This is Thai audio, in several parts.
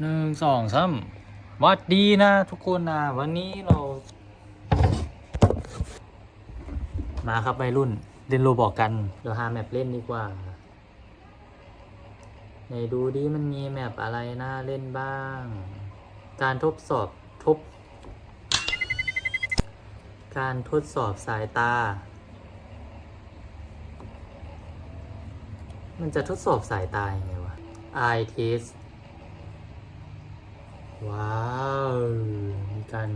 หนึ่งสองสามวัดดีนะทุกคนนะวันนี้เรา มาครับวัยรุ่น เล่นโรบอกกัน เดี๋ยวหาแมปเล่นดีกว่าไหนดูดิมันมีแมปอะไรน่าเล่นบ้าง การทดสอบทบ การทดสอบสายตา มันจะทดสอบสายตายังไงวะ eye test ว้าว มีการ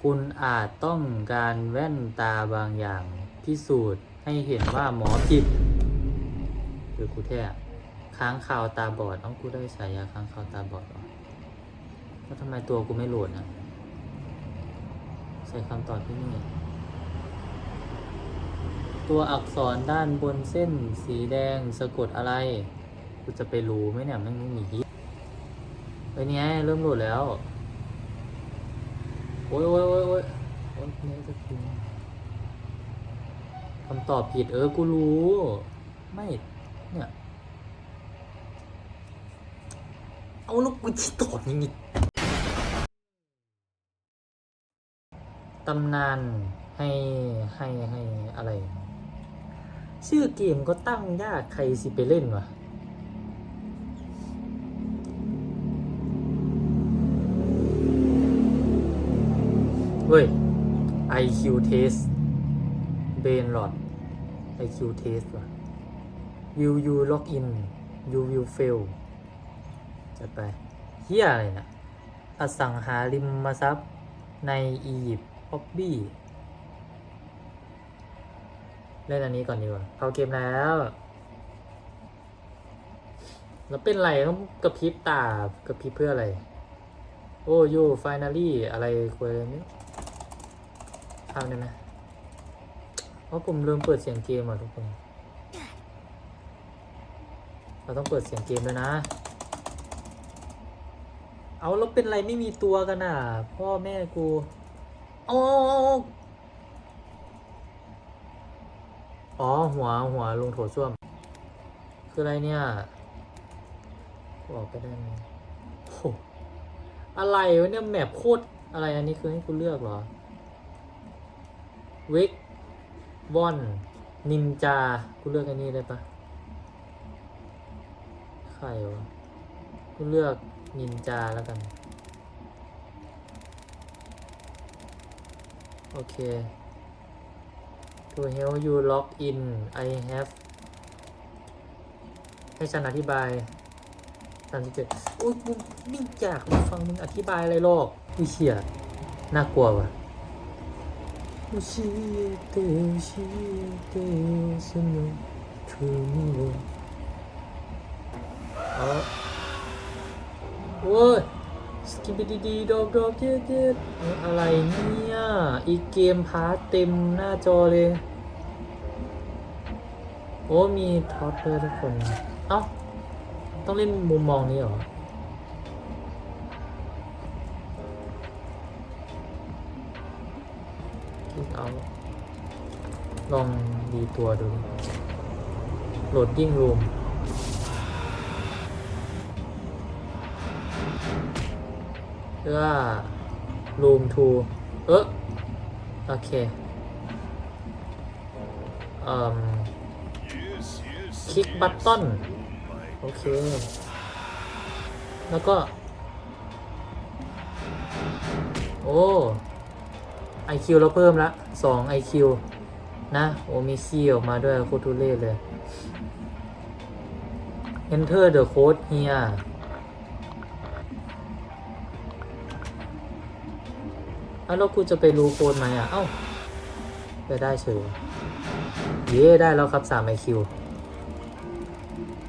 คุณอาจต้องการแว่นตาบางอย่างพิสูจน์ให้เห็นว่าหมอผิดหรือกูแท้ค้างคาวตาบอดต้องกูได้ฉายาค้างคาวตาบอดเหรอแล้วทำไมตัวกูไม่โหลดนะใส่คำตอบที่นี่ ตัวอักษรด้านบนเส้นสีแดงสะกดอะไร กูจะไปรู้ไหมเนี่ยมันไม่มีฮิต อ้ยเนี่ยเริ่มโหลดแล้ว โอ้ยโอ้ยโอ้ยโอ้ยโอ้ยเนี่ยจะพิมพ์คำตอบผิดเออ กูรู้ ไม่ เนี่ย เอาลูกกูจะตอบยังไงตำนานให้ให้ให้อะไร ชื่อเกมก็ตั้งยากใครสิไปเล่นวะ เว้ย IQ test brain rot IQ test ว่ะ will you log in you will fail จัดไปเฮียอะไรนะอสังหาริมทรัพย์ในอียิปต์ฮอบบี้เล่นอันนี้ก่อนดีกว่าเข้าเกมแล้ว แล้วเป็นไรต้องกระพริบตากระพริบเพื่ออะไร โอ้ยูฟน a ลี่อะไรคุยอะไรไม่รู้ ทำได้ไหมเพราะผมลืมเปิดเสียงเกมอะทุกคน เราต้องเปิดเสียงเกมด้วยนะ เอาแล้วเป็นไรไม่มีตัวกันอะ พ่อแม่กูอ๋ออ๋อหัวหัวลงโถส้วม คืออะไรเนี่ยบอกไปได้ไหมโหอะไรวะเนี่ยแมปโคตรอะไรอันนี้คือให้กูเลือกเหรอ วิกบอน นินจา กูเลือกอันนี้ได้ปะใครวะ กูเลือกนินจาแล้วกัน โอเค to help you log in I have ให้ฉันอธิบายสามสิบเจ็ดอุ้ยกูไม่อยากมาฟังมึงอธิบายอะไรหรอกอุ้ยเชี่ยน่ากลัวว่ะ 教えて教えてその国をあโอ้ยสกิปดีดีดอกดอกเจ๊เจ๊อะไรเนี่ย อีกเกมพาร์ทเต็มหน้าจอเลย โอ้ มีท็อปด้วยทุกคน เอ้า ต้องเล่นมุมมองนี้เหรอ ลองดีตัวดูโหลดดิ้งรูมเพื่อ room to เออโอเคเอ่อคลิกบัตตอนโอเค แล้วก็ โอ้ IQ เราเพิ่มละ2 IQ นะโอ้มีคีย์ออกมาด้วยโคตรทุเรศเลย Enter the code here อ้าวแล้วกูจะไปรู้โค้ดไหมอะ เอ้า ไปได้เฉยเย้ได้แล้วครับ3 IQ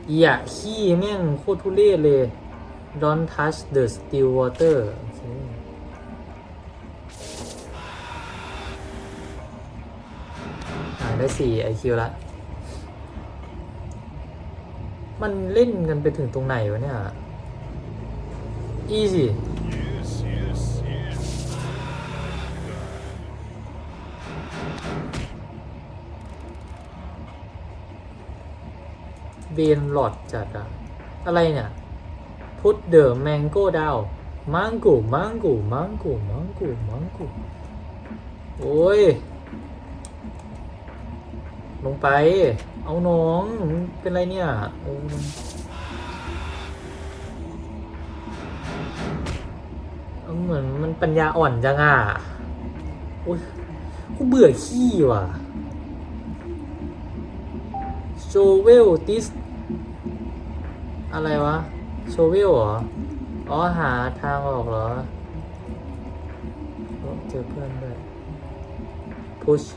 อีอะขี้แม่งโคตรทุเรศเลย Don't touch the still water ได้สี่ไอคิวละ มันเล่นกันไปถึงตรงไหนวะเนี่ย อีสิเบนหลอดจัดอะอะไรเนี่ย พุทเดอร์แมงโก้ดาวมังกูมังกูมังกูมังกูมังกูโอ้ย ลงไป เอาน้อง เป็นไรเนี่ยเออเหมือนมันปัญญาอ่อนจังอะโอ้ยกูเบื่อขี้ว่ะโชเวลติส อะไรวะ โชเวลเหรอ อ๋อ หาทางออกเหรอเจอเพื่อนด้วย push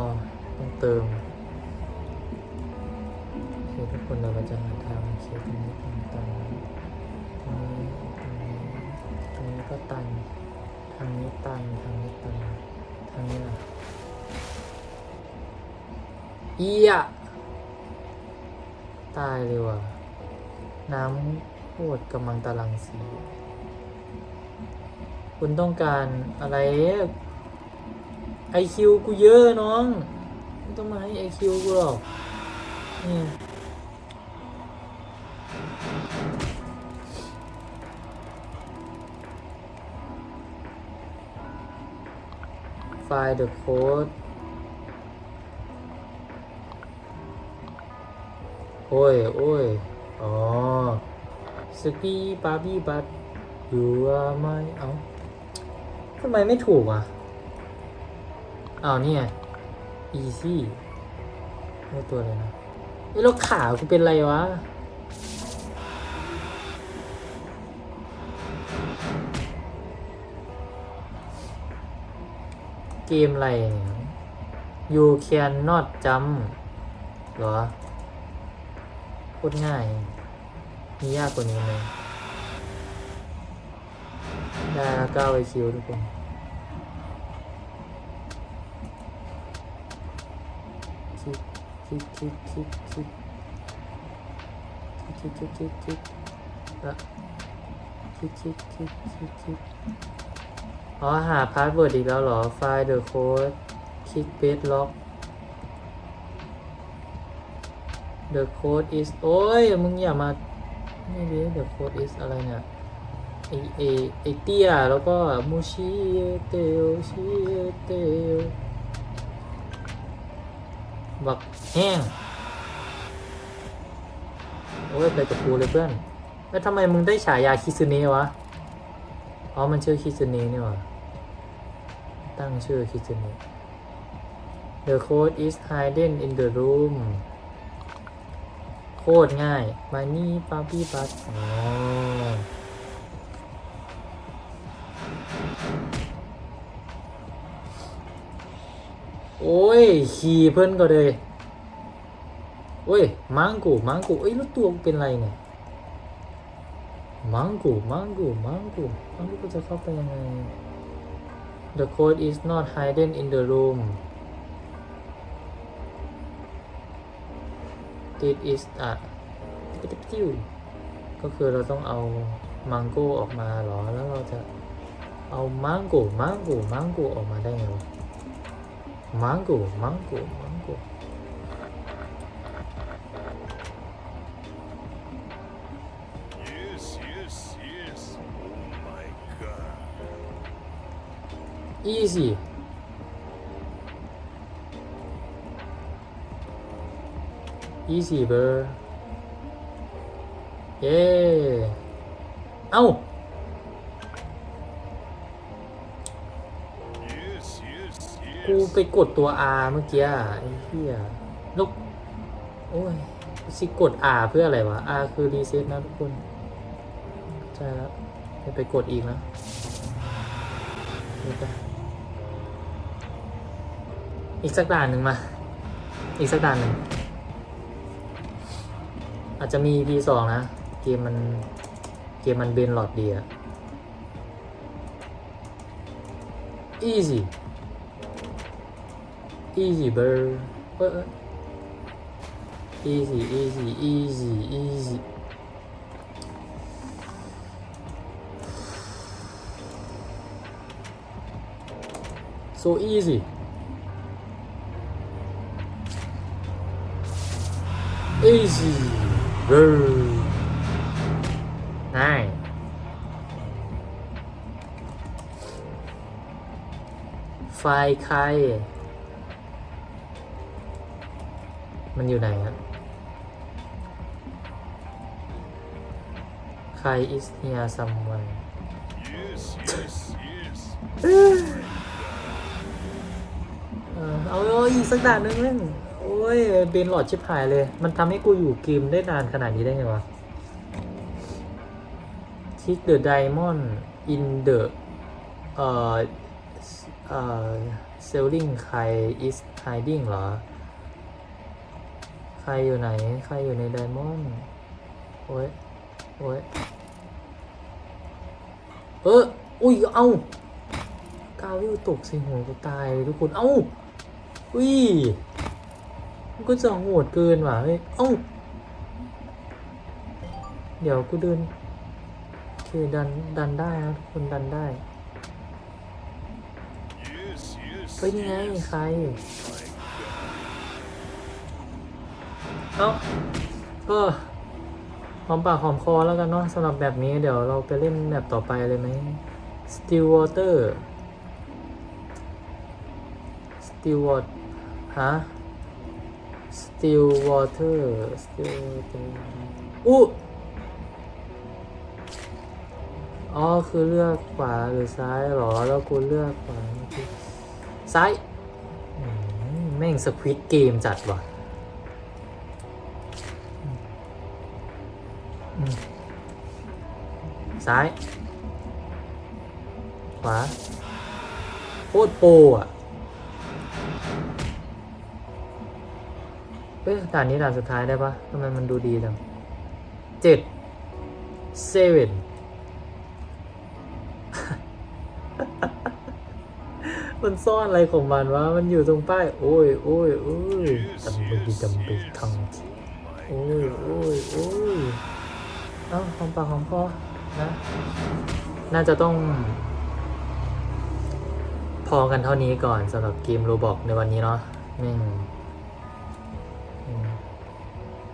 อ๋อต้องเติมโอเคทุกคนเราก็จะหาทางโอเคตรงนี้ตันตันตรงนี้ตรงนี้ตรงนี้ก็ตัน ทางนี้ตัน ทางนี้ตัน ทางนี้ล่ะเอียตายเลยว่ะ น้ำโคตรกำลังตาลังสี คุณต้องการอะไร ไอคิวกูเยอะน้อง ไม่ต้องมาให้ไอคิวกูหรอกนี่ไฟล์ the code โอ้ย โอ้ย อ๋อสกีบาร์บี้บัตอยู่ว่าไม่ เอาทำไมไม่ถูกอะ อ้าวเนี่ย easy ได้ตัวเลยนะไอ้ยแล้วขากูเป็นไรวะ เกมอะไรเนี่ย you can not jump หรอโคตรง่าย มียากกว่านี้ไหมได้แล้วก้าวไอคิวทุกคน คิ ดคิดคิดคิดคิดคิดคิดคิดคิดคิดอะคิดคิดคิดคิดคิดอ๋อหาพาสเวิร์ดอีกแล้วเหรอ ไฟล์ the code คลิก base lock the code is โอ้ย มึงอย่ามานี่ดิ the code is อะไรเนี่ยไอไอไอเตี้ย แล้วก็มูชิเตลชิเตล บักแห้งโอ้ยไปกับกูเลยเพื่อนแล้วทำไมมึงได้ฉายาคิซึเนะวะ อ๋อ มันชื่อคิซึเนะนี่หวะตั้งชื่อคิซึเนะ The code is hidden in the room โคตรง่าย มานี่ปาปี้บัสอ๋อ โอ้ย ขี่เพิ่นก็เลยโอ้ย มังกูมังกูเอ้ยแล้วตัวเป็นไรเนี่ย มังกูมังกูมังกูมังกูจะเข้าไปยังไง The code is not hidden in the room It is a ติ้วก็คือเราต้องเอามังโก้ออกมาหรอ แล้วเราจะเอามังกูมังกูมังกูออกมาได้ไงวะ Mango, mango, mango. Yes, yes, yes. Oh my god. Easy. Easy เบอร์เย้เอ้า กูไปกดตัว R เมื่อกี้ไอ้เหี้ยลูกโอ้ยสิกด R เพื่ออะไรวะ R คือรีเซ็ตนะทุกคนใช่แล้วไม่ไปกดอีกนะอีกสักด่านหนึ่งมา อีกสักด่านหนึ่งอาจจะมี EP สองนะ เกมมันเกมมันเบนหลอดดีอะ easy easy, bro. What? Easy, easy, easy, easy. So easy. Easy, bro. Nine. Five K. มันอยู่ไหนอะใคร is here somewhere Yes, yes, yes. เออเอาเอาอีกสักด่านหนึงเล่นโอ้ยเบนหลอดชิบหายเลย มันทำให้กูอยู่เกมได้นานขนาดนี้ได้ไงวะ Kick the diamond in the เอ่อเอ่อ selling ใคร is hiding เหรอใค รอยู่ไหน ใครอยู่ในไดมอนด์โอ้ยโอ้ยเอออุ้ย เอากาวิวตกใส่หัวกูตายทุกคน เอ้าอุ้ยมันก็จะโหดเกินว่ะเฮ้ยเอ้า เดี๋ยวกูเดินโอดันดันได้นะทุกคนดันได้ Yes, yes. เฮ้ยนี่ไงใคร เอ้าก็หอมปากหอมคอแล้วกันเนาะสำหรับแบบนี้เดี๋ยวเราไปเล่นแบบต่อไปเลยไหม Still Water Still Water ฮะ Still Water Still Water อู้อ๋อคือเลือกขวาหรือซ้ายเหรอ แล้วกูเลือกขวาซ้าย แม่งสควิตเกมจัดว่ะ ซ้าย ขวา โคตรโปรอะ เฮ้ยด่านนี้ด่านสุดท้ายได้ปะทำไมมันดูดีจังเจ็ดเซเว่นมันซ่อนอะไรของมันวะ มันอยู่ตรงป้าย โอ้ย โอ้ย โอ้ยจำบึกจำบึก yes. ทังโอ้ย โอ้ย โอ้ย เอ้าหอมปากหอมคอ นะ น่าจะต้อง พอกันเท่านี้ก่อนสำหรับเกมโรบอกในวันนี้เนาะแม่ง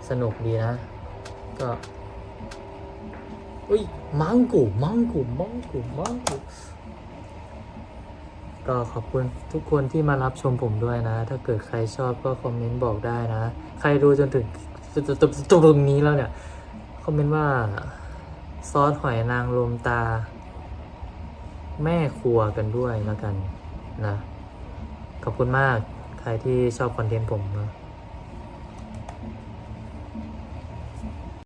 สนุกดีนะ ก็อุ้ยมังกุมังกุมังกุมังกุก็ขอบคุณทุกคนที่มารับชมผมด้วยนะ ถ้าเกิดใครชอบก็คอมเมนต์บอกได้นะ ใครดูจนถึงตรงนี้แล้วเนี่ย คอมเมนต์ว่า ซอสหอยนางรมตา แม่ครัวกันด้วยแล้วกันนะ ขอบคุณมาก ใครที่ชอบคอนเทนต์ผมนะ